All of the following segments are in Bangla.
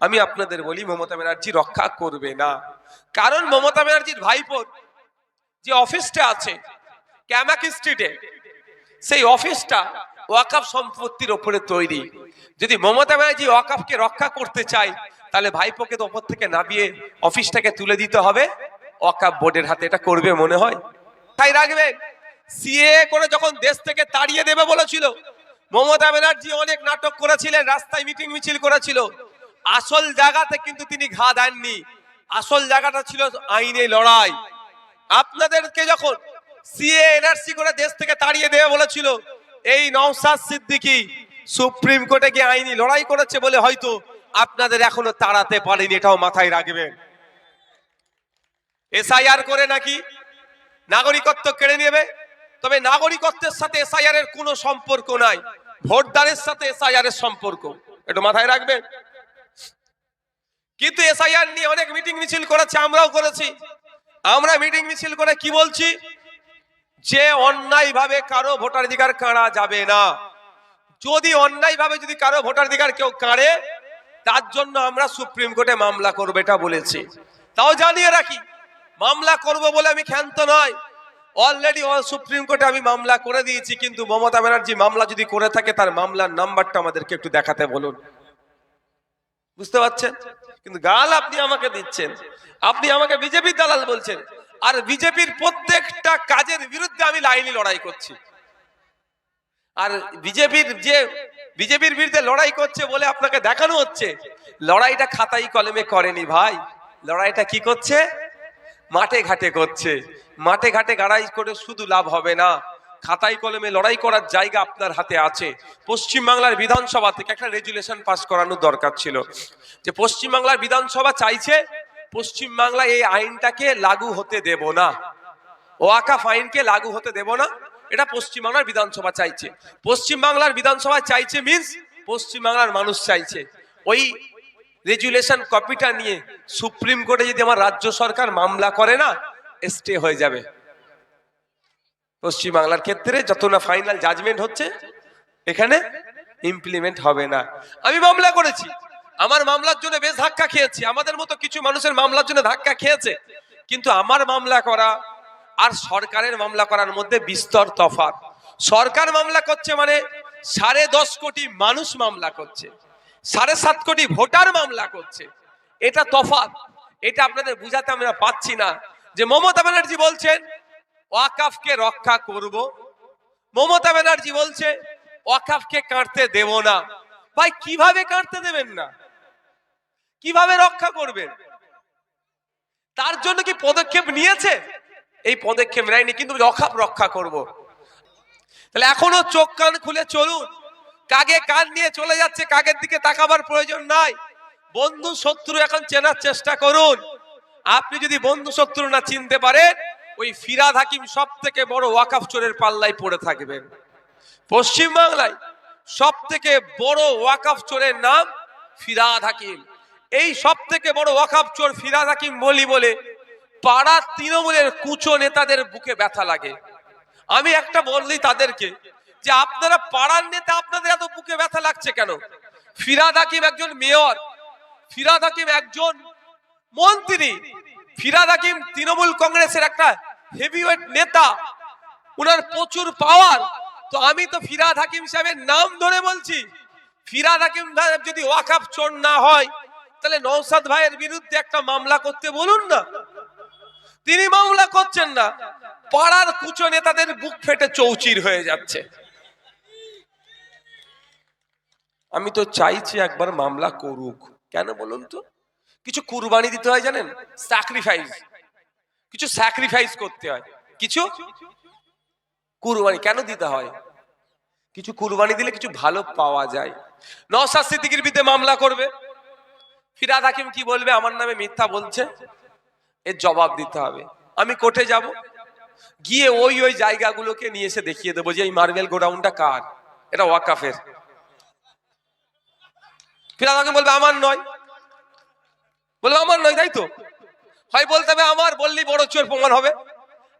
আমি আপনাদের বলি, মমতা ব্যানার্জি রক্ষা করবে না। কারণ মমতা ব্যানার্জির ভাইপোর যে অফিসটা আছে, ক্যামাক স্ট্রিটে, সেই অফিসটা ওয়াকাফ সম্পত্তির ওপরে তৈরি। যদি মমতা ব্যানার্জি ওয়াকাফকে রক্ষা করতে চায়, তাহলে ভাইপোকে তো ওপর থেকে নামিয়ে অফিসটাকে তুলে দিতে হবে। ওয়াকাফ বোর্ডের হাতে এটা করবে মনে হয়। তাই রাখবেন সিএ করে যখন দেশ থেকে তাড়িয়ে দেবে বলেছিল, মমতা ব্যানার্জি অনেক নাটক করেছিলেন, রাস্তায় মিটিং মিছিল করেছিল। আসল জায়গাতে কিন্তু তিনি ঘা দেননি। আসল জায়গাটা ছিল আইনে লড়াই। আপনাদেরকে যখন সিএ এনআরসি করে দেশ থেকে তাড়িয়ে দেবে বলেছিল, এই নওসাদ সিদ্দিকি সুপ্রিম কোর্টে গিয়ে আইনি লড়াই করেছে বলে হয়তো আপনাদের এখনও তাড়াতে পারেনি, এটাও মাথায় রাখবেন। এসআইআর করে নাকি নাগরিকত্ব কেড়ে নেবে? তবে নাগরিকত্বের সাথে এসআইআর এর কোনো সম্পর্ক নাই ভোটদানের সাথে এসআইআর এর সম্পর্ক একটু মাথায় রাখবেন। কিন্তু এসআইআর নিয়ে অনেক মিটিং মিছিল করেছে, আমরাও করেছি। আমরা মিটিং মিছিল করে কি বলছি? যে অন্যায় ভাবে কারও ভোটাধিকার কাড়া যাবে না। যদি অন্যায় ভাবে যদি কারও ভোটাধিকার কেউ কাড়ে, তার জন্য আমরা সুপ্রিম কোর্টে মামলা করব, এটা বলেছি। তাও জানিয়ে রাখি, মামলা করব বলে আমি ক্ষান্ত নয়। অলরেডি সুপ্রিম কোর্টে আমি মামলা করে দিয়েছি, কিন্তু মমতা ব্যানার্জি মামলা যদি করে থাকে, তার মামলার নাম্বারটা আমাদেরকে একটু দেখাতে বলুন। বুঝতে পারছেন? কিন্তু গাল আপনি আমাকে দিচ্ছেন। আপনি আমাকে বিজেপির দালাল বলছেন। আর বিজেপির প্রত্যেকটা কাজের বিরুদ্ধে আমি লাইনি লড়াই করছি। আর বিজেপির যে, বিজেপির বিরুদ্ধে লড়াই করছে বলে আপনাকে দেখানো হচ্ছে। লড়াইটা খাতাই কলমে করেনি ভাই। লড়াইটা কি করছে? মাঠে ঘাটে করছে। মাঠে ঘাটে গাড়াই করে শুধু লাভ হবে না। খাতাই কলমে লড়াই করার জায়গা আপনার হাতে আছে। পশ্চিমবাংলার বিধানসভা থেকে একটা রেজুলেশন পাস করানোর দরকার ছিল। যে পশ্চিমবাংলার বিধানসভা চাইছে, পশ্চিমবাংলা এই আইনটাকে লাগু হতে দেব না। ওয়াকাফ আইনকে লাগু হতে দেব না। এটা পশ্চিমবাংলার বিধানসভা চাইছে। পশ্চিমবাংলার বিধানসভা চাইছে মিন্স পশ্চিমবাংলার মানুষ চাইছে। ওই রেজুলেশন কপিটা নিয়ে সুপ্রিম কোর্টে যদি আমার রাজ্য সরকার মামলা করে না স্টে হয়ে যাবে। পশ্চিমবাংলার ক্ষেত্রে যত না ফাইনাল জাজমেন্ট হচ্ছে, এখানে ইমপ্লিমেন্ট হবে না। আমি মামলা করেছি। আমার মামলার জন্য বেশ ধাক্কা খেয়েছি। আমাদের মতো কিছু মানুষের মামলার জন্য ধাক্কা খেয়েছে। কিন্তু আমার মামলা করা আর সরকারের মামলা করার মধ্যে বিস্তর তফাৎ। সরকার মামলা করছে মানে সাড়ে দশ কোটি মানুষ মামলা করছে। সাড়ে সাত কোটি ভোটার মামলা করছে। এটা তফাৎ। এটা আপনাদের বুঝাতে আমরা পাচ্ছি না। যে মমতা ব্যানার্জি বলছেন ওয়াকাফকে রক্ষা করব। মমতা ব্যানার্জি বলছে, ওয়াকাফকে কাঁদতে দেব না। ভাই, কীভাবে কাঁদতে দেবেন না? কীভাবে রক্ষা করবেন? তার জন্য কি পদক্ষেপ নিয়েছে? এই পদক্ষেপ নেয়নি, কিন্তু রক্ষা রক্ষা করব। তাহলে এখনও চোখ কান খুলে চলুন। কাকে কান নিয়ে চলে যাচ্ছে কাকের দিকে তাকাবার প্রয়োজন নাই। বন্ধু শত্রু এখন চেনার চেষ্টা করুন। আপনি যদি বন্ধু শত্রু না চিনতে পারেন ওই ফিরাদ হাকিম সব থেকে বড় ওয়াকাফ চোরের পাল্লায় পড়ে থাকবেন। পশ্চিম বাংলায় সব থেকে বড় ওয়াকাফ চোরের নাম ফিরাদ হাকিম। এই সব থেকে বড় ওয়াকাফ চোর ফিরাদ হাকিম বলি বলে পাড়ার তৃণমূলের কুচো নেতাদের বুকে ব্যথা লাগে। আমি একটা বললি তাদেরকে যে আপনারা পাড়ার নেতা আপনাদের এত বুকে ব্যথা লাগছে কেন? ফিরাদ হাকিম একজন মেয়র, ফিরাদ হাকিম একজন মন্ত্রী ফিরাদ হাকিম তৃণমূল কংগ্রেসের একটা হেভিওয়েট নেতা, উনার প্রচুর পাওয়ার তো আমি তো ফিরাদ হাকিম সাহেবের নাম ধরে বলছি। ফিরাদ হাকিম সাহেব যদি ওয়াকাফ চোর না হয়, তাহলে নৌসাদ ভাইয়ের বিরুদ্ধে একটা মামলা করতে বলুন না। তিনি মামলা করছেন না। পাড়ার কুচো নেতাদের বুক ফেটে চৌচির হয়ে যাচ্ছে। আমি তো চাইছি একবার মামলা করুক। কেন বলুন তো? কিছু কুরবানি দিতে হয় জানেন? স্যাক্রিফাইস কিছু স্যাক্রিফাইস করতে হয়। কিছু কুরবানি কেন দিতে হয়? কিছু কুরবানি দিলে কিছু ভালো পাওয়া যায়। নওসাদ সিদ্দিকির বিরুদ্ধে মামলা করবে। ফিরাদ হাকিম কি বলবে? আমার নামে মিথ্যা বলছে। এর জবাব দিতে হবে। আমি কোর্টে যাব। গিয়ে ওই ওই জায়গাগুলোকে নিয়ে এসে দেখিয়ে দেবো যে এই মার্বেল গোডাউনটা কার? এটা ওয়াকাফের। ফিরাদ হাকিম বলবে, আমার নয়। বলবে আমার নয়, তাই তো? হয় বলতে হবে, আমার বললি বড় চোর প্রমাণ হবে।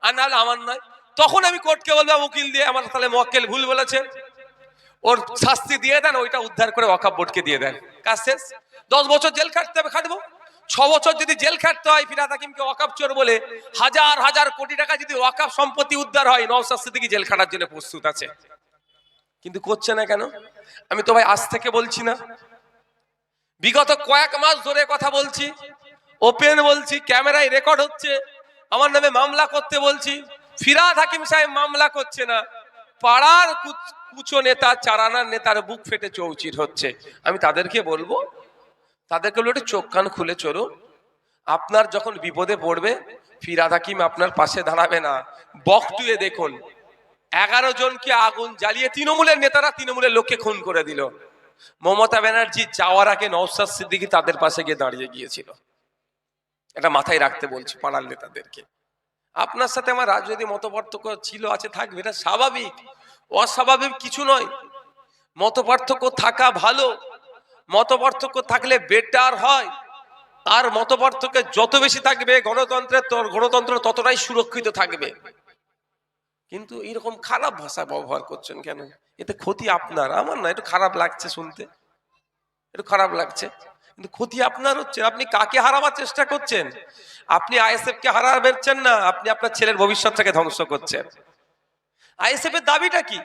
আর নাহলে আমার নয়। তখন আমি কোর্টকে বলব, উকিল দিয়ে আমার তাহলে মক্কেল ভুল বলেছে। ওর শাস্তি দিয়ে দেন, ওইটা উদ্ধার করে ওয়াকাব বোর্ডকে দিয়ে দেন। কাজ শেষ। দশ বছর জেল খাটতে হবে, খাটবো। ছ বছর যদি জেল খাটতে হয়, ফিরাদ হাকিমকে ওয়াকাপ চোর বলে হাজার হাজার কোটি টাকা যদি ওয়াকাপ সম্পত্তি উদ্ধার হয় নওসাদ সিদ্দিকী জেল খাটার জন্য প্রস্তুত আছে। কিন্তু করছে না কেন? আমি তো ভাই আজ থেকে বলছি না। বিগত কয়েক মাস ধরে কথা বলছি। ওপেন বলছি, ক্যামেরায় রেকর্ড হচ্ছে। আমার নামে মামলা করতে বলছি। ফিরাদ হাকিম সাহেব মামলা করছে না। পাড়ার কুচ- নেতা, চারানার নেতার বুক ফেটে চৌচির হচ্ছে। আমি তাদেরকে বলব তাদেরকে বলব, একটু চোখ কান খুলে চলুন। আপনার যখন বিপদে পড়বে, ফিরাদ হাকিম আপনার পাশে দাঁড়াবে না। বকটুয়ে দেখুন, এগারো জনকে আগুন জ্বালিয়ে তৃণমূলের নেতারা তৃণমূলের লোককে খুন করে দিল। মমতা ব্যানার্জি যাওয়ার আগে নওসাদ সিদ্দিকী তাদের পাশে গিয়ে দাঁড়িয়ে গিয়েছিল। এটা মাথায় রাখতে বলছি পাড়ার নেতাদেরকে। আপনার সাথে আমার রাজনৈতিক মতপার্থক্য ছিল, আছে, থাকবে, এটা স্বাভাবিক। অস্বাভাবিক কিছু নয়। মতপার্থক্য থাকা ভালো। মতপার্থক্য থাকলে বেটার হয়। আর মতপার্থক্য যত বেশি থাকবে গণতন্ত্রের গণতন্ত্র ততটাই সুরক্ষিত থাকবে। কিন্তু এরকম খারাপ ভাষা ব্যবহার করছেন কেন? এতে ক্ষতি আপনার। আমার না, একটু খারাপ লাগছে শুনতে। একটু খারাপ লাগছে। কিন্তু ক্ষতি আপনার হচ্ছে। আপনি কাকে হারাবার চেষ্টা করছেন? আপনি আইএসএফ কে হারাবেন না। আপনি আপনার ছেলের ভবিষ্যৎটাকে ধ্বংস করছেন। আইএসএফ এর দাবিটা কি?